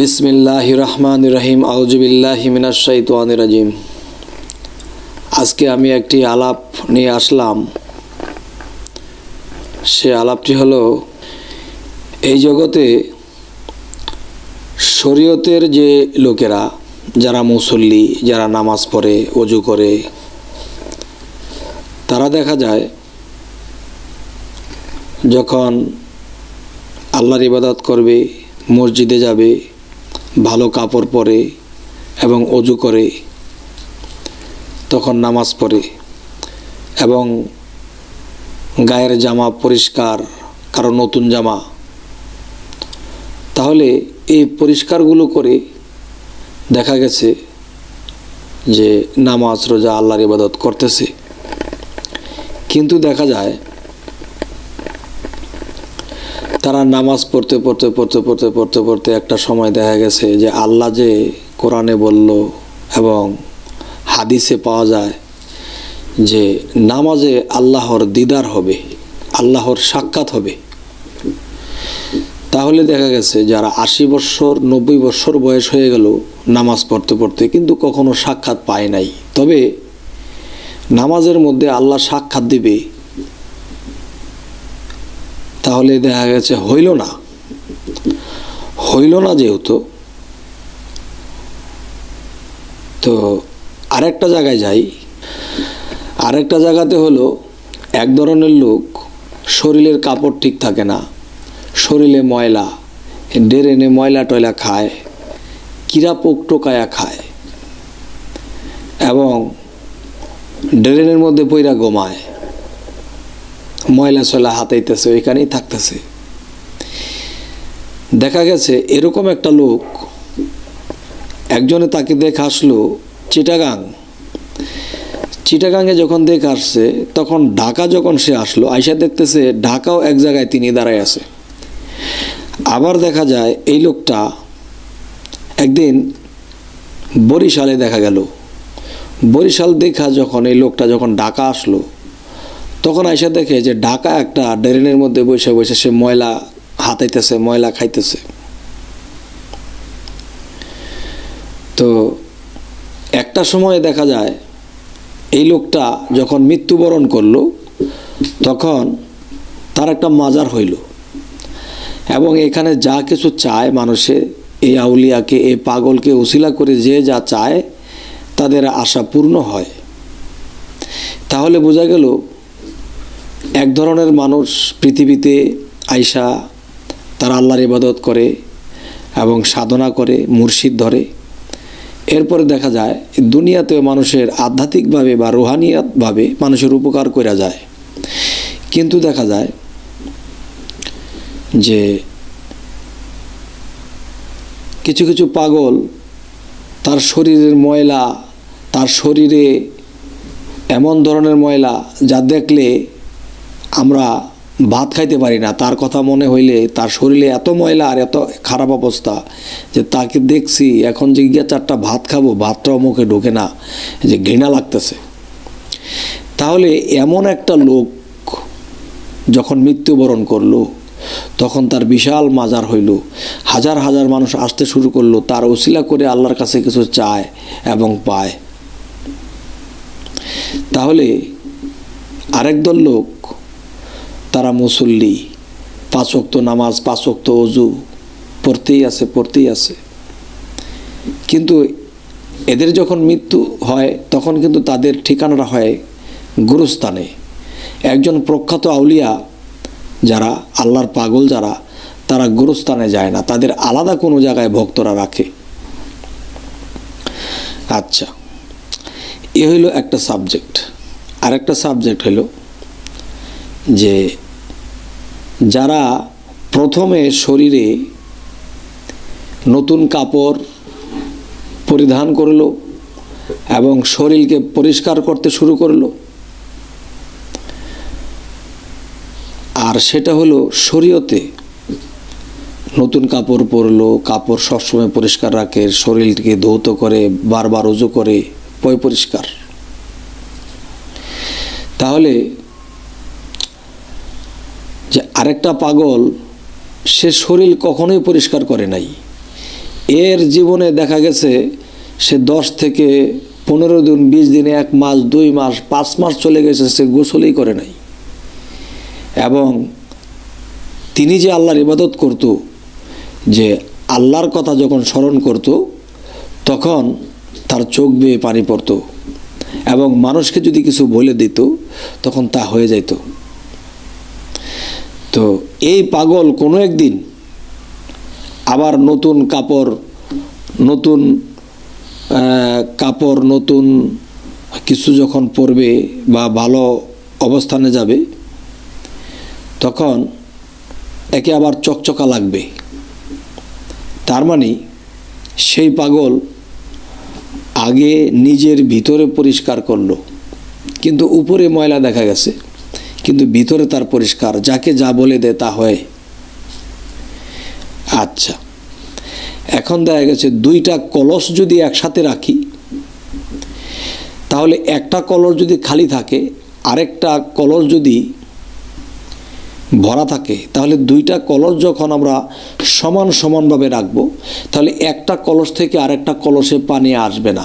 বিসমিল্লাহ রহমান রহিম আউজুবিল্লাহ মিনাশাইতান রাজিম। আজকে আমি একটি আলাপ নিয়ে আসলাম। সে আলাপটি হলো, এই জগতে শরীয়তের যে লোকেরা, যারা মুসল্লি, যারা নামাজ পড়ে অজু করে, তারা দেখা যায়, যখন আল্লাহর ইবাদত করবে, মসজিদে যাবে ভালো কাপড় পরে এবং অজু করে, তখন নামাজ পড়ে এবং গায়ের জামা পরিষ্কার কারও নতুন জামা। তাহলে এই পরিষ্কারগুলো করে দেখা গেছে যে নামাজ, রোজা আল্লাহর ইবাদত করতেছে। কিন্তু দেখা যায় তারা নামাজ পড়তে পড়তে পড়তে পড়তে পড়তে পড়তে একটা সময় দেখা গেছে যে আল্লাহ যে কোরআনে বলল এবং হাদিসে পাওয়া যায় যে নামাজে আল্লাহর দিদার হবে, আল্লাহর সাক্ষাৎ হবে। তাহলে দেখা গেছে যারা আশি বৎসর নব্বই বৎসর বয়স হয়ে গেল নামাজ পড়তে পড়তে কিন্তু কখনো সাক্ষাৎ পায় নাই। তবে নামাজের মধ্যে আল্লাহ সাক্ষাৎ দিবে তাহলে দেখা গেছে হইল না। হইল না যেহেতু, তো আরেকটা জায়গায় যাই। আরেকটা জায়গাতে হলো, এক ধরনের লোক শরীরের কাপড় ঠিক থাকে না, শরীরে ময়লা ডেরেনে ময়লা টয়লা খায় কিরা পোক টোকায়া খায়, এবং ড্রেনের মধ্যে পইরা গোমায় ময়লা সয়লা হাতাইতেছে, ওইখানেই থাকতেছে। দেখা গেছে এরকম একটা লোক, একজনে তাকে দেখে আসলো, চিটাগাং। চিটাগাংয়ে যখন দেখে আসছে, তখন ঢাকা যখন সে আসলো, আইসা দেখতেছে ঢাকাও এক জায়গায় তিনি দাঁড়ায় আছে। আবার দেখা যায় এই লোকটা একদিন বরিশালে দেখা গেল। বরিশাল দেখা যখন এই লোকটা যখন ঢাকা আসলো তখন আইসা দেখে যে ঢাকা একটা ড্রেনের মধ্যে বসে বসে সে ময়লা হাতাইতেছে, ময়লা খাইতেছে। তো একটা সময়ে দেখা যায়, এই লোকটা যখন মৃত্যুবরণ করল, তখন তার একটা মাজার হইল। এবং এখানে যা কিছু চায় মানুষে, এই আউলিয়াকে, এই পাগলকে উসিলা করে যে যা চায়, তাদের আশা পূর্ণ হয়। তাহলে বোঝা গেল এক ধরনের মানুষ পৃথিবীতে আইসা তারা আল্লাহর ইবাদত করে এবং সাধনা করে, মুর্শিদ ধরে। এরপরে দেখা যায় দুনিয়াতেও মানুষের আধ্যাত্মিকভাবে বা রুহানিয়াতভাবে মানুষের উপকার করা যায়। কিন্তু দেখা যায় যে কিছু কিছু পাগল তার শরীরের ময়লা, তার শরীরে এমন ধরনের ময়লা যা দেখলে আমরা ভাত খাইতে পারি না। তার কথা মনে হইলে তার শরীরে এত ময়লা আর এত খারাপ অবস্থা যে তাকে দেখছি এখন যে গিয়া চারটা ভাত খাব, ভাতটাও মুখে ঢোকে না, যে ঘৃণা লাগতেছে। তাহলে এমন একটা লোক যখন মৃত্যুবরণ করল, তখন তার বিশাল মাজার হইল। হাজার হাজার মানুষ আসতে শুরু করল, তার ওসিলা করে আল্লাহর কাছে কিছু চায় এবং পায়। তাহলে আরেক দল লোক তারা মুসল্লি পাঁচক্ত নামাজ পাঁচক্ত অজু পড়তেই আছে পড়তেই আছে। কিন্তু এদের যখন মৃত্যু হয়, তখন কিন্তু তাদের ঠিকানাটা হয় গুরুস্থানে। একজন প্রখ্যাত আউলিয়া যারা, আল্লাহর পাগল যারা, তারা গুরুস্থানে যায় না। তাদের আলাদা কোনো জায়গায় ভক্তরা রাখে। আচ্ছা এ হইল একটা সাবজেক্ট আরেকটা সাবজেক্ট হলো যে যারা প্রথমে শরীরে নতুন কাপড় পরিধান করল এবং শরীরকে পরিষ্কার করতে শুরু করল, আর সেটা হলো শরীয়তে নতুন কাপড় পরলো, কাপড় সবসময় পরিষ্কার রাখে, শরীরকে ধৌত করে, বারবার উজু করে, পয় পরিষ্কার। তাহলে আরেকটা পাগল, সে শরীর কখনোই পরিষ্কার করে নাই। এর জীবনে দেখা গেছে, সে দশ থেকে পনেরো দিন, বিশ দিনে, এক মাস, দুই মাস, পাঁচ মাস চলে গেছে, সে গোসলেই করে নাই। এবং তিনি যে আল্লাহর ইবাদত করত, যে আল্লাহর কথা যখন স্মরণ করত, তখন তার চোখ বেয়ে পানি পড়তো এবং মানুষকে যদি কিছু বলে দিত, তখন তা হয়ে যেত তো এই পাগল কোনো একদিন আবার নতুন কাপড় নতুন কাপড়, নতুন কিছু যখন পরবে বা ভালো অবস্থানে যাবে, তখন একে আবার চকচকা লাগবে। তার মানে সেই পাগল আগে নিজের ভিতরে পরিষ্কার করল, কিন্তু উপরে ময়লা দেখা গেছে। কিন্তু ভিতরে তার পরিষ্কার, যাকে যা বলে দেয় তা হয়। আচ্ছা এখন দেখা গেছে দুইটা কলস যদি একসাথে রাখি, তাহলে একটা কলস যদি খালি থাকে, আরেকটা কলস যদি ভরা থাকে, তাহলে দুইটা কলস যখন আমরা সমান সমানভাবে রাখব, তাহলে একটা কলস থেকে আরেকটা কলসে পানি আসবে না।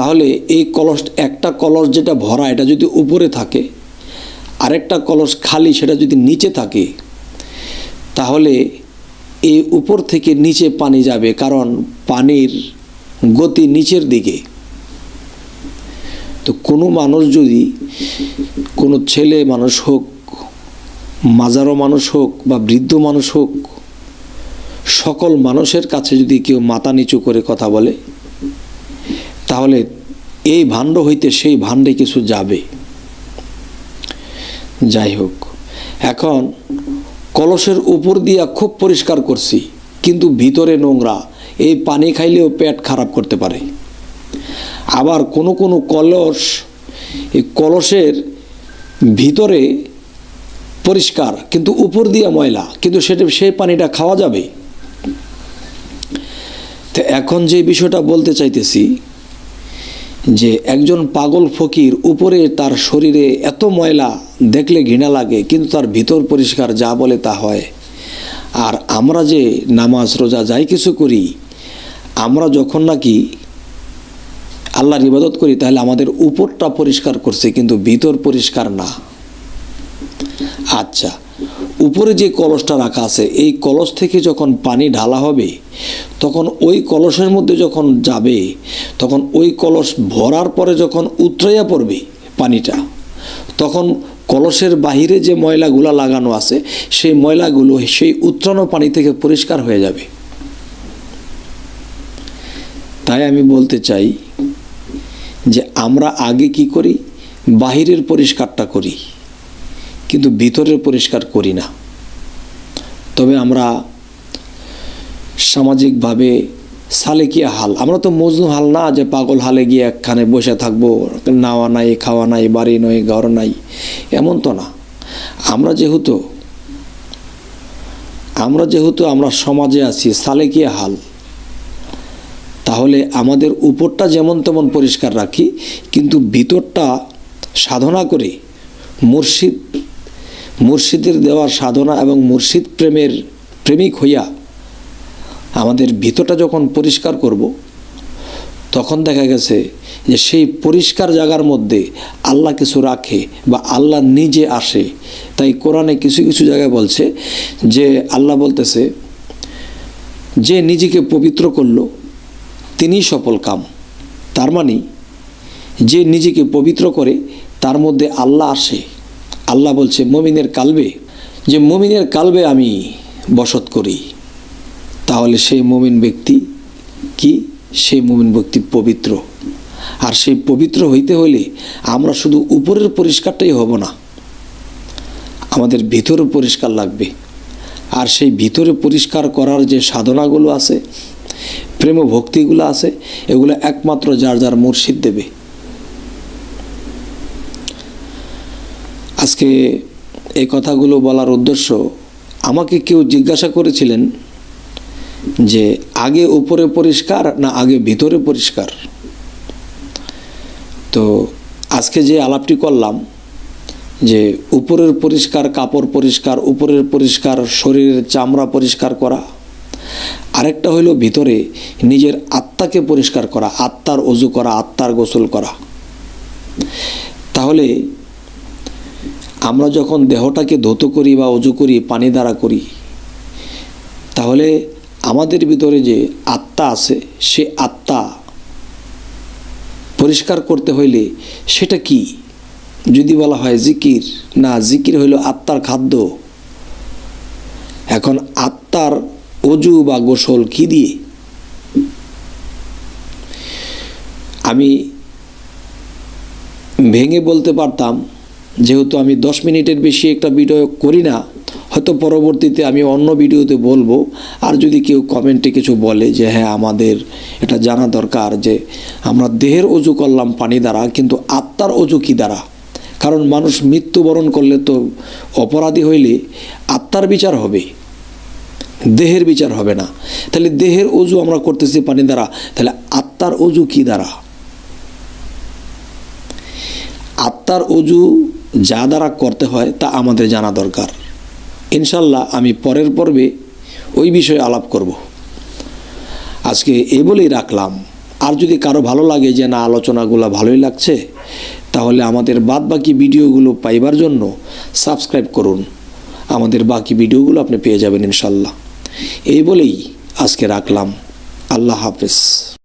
তাহলে এই কলস, একটা কলস যেটা ভরা, এটা যদি উপরে থাকে, আরেকটা কলস খালি, সেটা যদি নিচে থাকে, তাহলে এই উপর থেকে নিচে পানি যাবে, কারণ পানির গতি নিচের দিকে। তো কোনো মানুষ যদি, কোনো ছেলে মানুষ হোক, মাজারো মানুষ হোক, বা বৃদ্ধ মানুষ হোক, সকল মানুষের কাছে যদি কেউ মাথা নিচু করে কথা বলে তাহলে এই ভাণ্ড হইতে সেই ভাণ্ডে কিছু যাবে। যাই হোক, এখন কলসের উপর দিয়া খুব পরিষ্কার করছি, কিন্তু ভিতরে নোংরা, এই পানি খাইলেও পেট খারাপ করতে পারে। আবার কোনো কোনো কলস, এই কলসের ভিতরে পরিষ্কার, কিন্তু উপর দিয়া ময়লা, কিন্তু সেটা, সেই পানিটা খাওয়া যাবে? তো এখন যে বিষয়টা বলতে চাইতেছি যে একজন পাগল ফকির উপরে তার শরীরে এত ময়লা দেখলে ঘৃণা লাগে, কিন্তু তার ভিতর পরিষ্কার যা বলে তা হয়। আর আমরা যে নামাজ, রোজা যাই কিছু করি, আমরা যখন নাকি আল্লাহর ইবাদত করি, তাহলে আমাদের উপরটা পরিষ্কার করছে, কিন্তু ভিতর পরিষ্কার না। আচ্ছা উপরে যে কলসটা রাখা আছে, এই কলস থেকে যখন পানি ঢালা হবে, তখন ওই কলসের মধ্যে যখন যাবে, তখন ওই কলস ভরার পরে যখন উতরাইয়া পড়বে পানিটা, তখন কলসের বাহিরে যে ময়লাগুলো লাগানো আছে, সেই ময়লাগুলো, সেই উত্তরানো পানি থেকে পরিষ্কার হয়ে যাবে। তাই আমি বলতে চাই যে আমরা আগে কি করি? বাহিরের পরিষ্কারটা করি। কিন্তু ভিতরের পরিষ্কার করি না। তবে আমরা সামাজিকভাবে সালেকিয়া হাল, আমরা তো মজনু হাল না যে পাগল হালে গিয়ে একখানে বসে থাকব, নাওয়া নাই, খাওয়া নাই, বাড়ি নয় ঘর নাই, এমন তো না। আমরা যেহেতু আমরা যেহেতু আমরা সমাজে আছি সালেকিয়া হাল, তাহলে আমাদের উপরটা যেমন তেমন পরিষ্কার রাখি, কিন্তু ভিতরটা সাধনা করে মুর্শিদ মুর্শিদের দেওয়ার সাধনা এবং মুর্শিদ প্রেমের প্রেমিক হইয়া আমাদের ভিতরটা যখন পরিষ্কার করব, তখন দেখা গেছে যে সেই পরিষ্কার জায়গার মধ্যে আল্লাহ কিছু রাখে বা আল্লাহ নিজে আসে। তাই কোরআনে কিছু কিছু জায়গায় বলছে যে আল্লাহ বলতেছে, যে নিজেকে পবিত্র করল, তিনি সফল কাম। তার মানে যে নিজেকে পবিত্র করে, তার মধ্যে আল্লাহ আসে। আল্লাহ বলছে, মমিনের কালবে, যে মমিনের কালবে আমি বসত করি, তাহলে সেই মমিন ব্যক্তি কি? সেই মমিন ব্যক্তি পবিত্র। আর সেই পবিত্র হইতে হলে আমরা শুধু উপরের পরিষ্কারটাই হব না, আমাদের ভিতরে পরিষ্কার লাগবে। আর সেই ভিতরে পরিষ্কার করার যে সাধনাগুলো আছে প্রেম ভক্তিগুলো আছে, এগুলো একমাত্র যার যার মুর্শিদ দেবে। আজকে এই কথাগুলো বলার উদ্দেশ্য, আমাকে কেউ জিজ্ঞাসা করেছিলেন যে, আগে উপরে পরিষ্কার না আগে ভিতরে পরিষ্কার? তো আজকে যে আলাপটি করলাম যে, উপরের পরিষ্কার কাপড় পরিষ্কার, উপরের পরিষ্কার শরীরের চামড়া পরিষ্কার করা, আরেকটা হলো ভিতরে নিজের আত্মাকে পরিষ্কার করা, আত্মার অজু করা, আত্মার গোসল করা। তাহলে আমরা যখন দেহটাকে ধৌত করি বা অজু করি, পানি দ্বারা করি, তাহলে আমাদের ভিতরে যে আত্মা আছে, সে আত্মা পরিষ্কার করতে হইলে সেটা কি? যদি বলা হয় জিকির, না, জিকির হইল আত্মার খাদ্য। এখন আত্মার অজু বা গোসল কি দিয়ে? আমি ভেঙে বলতে পারতাম যেহেতু আমি দশ মিনিটের বেশি একটা ভিডিও করি না, হয়তো পরবর্তীতে আমি অন্য ভিডিওতে বলব। আর যদি কেউ কমেন্টে কিছু বলে যে হ্যাঁ আমাদের এটা জানা দরকার যে, আমরা দেহের অজু করলাম পানি দ্বারা, কিন্তু আত্মার অজু কী দ্বারা? কারণ মানুষ মৃত্যুবরণ করলে তো অপরাধী হইলে আত্মার বিচার হবে, দেহের বিচার হবে না। তাহলে দেহের অজু আমরা করতেছি পানি দ্বারা, তাহলে আত্মার অজু কী দ্বারা? আত্মার অজু যা দ্বারা করতে হয় তা আমাদের জানা দরকার। ইনশাল্লাহ আমি পরের পর্বে ওই বিষয়ে আলাপ করব। আজকে এই বলেই রাখলাম, আর যদি কারও ভালো লাগে যে না, আলোচনাগুলো ভালোই লাগছে, তাহলে আমাদের বাদ বাকি ভিডিওগুলো পাইবার জন্য সাবস্ক্রাইব করুন। আমাদের বাকি ভিডিওগুলো আপনি পেয়ে যাবেন ইনশাল্লাহ এই বলেই আজকে রাখলাম। আল্লাহ হাফেজ।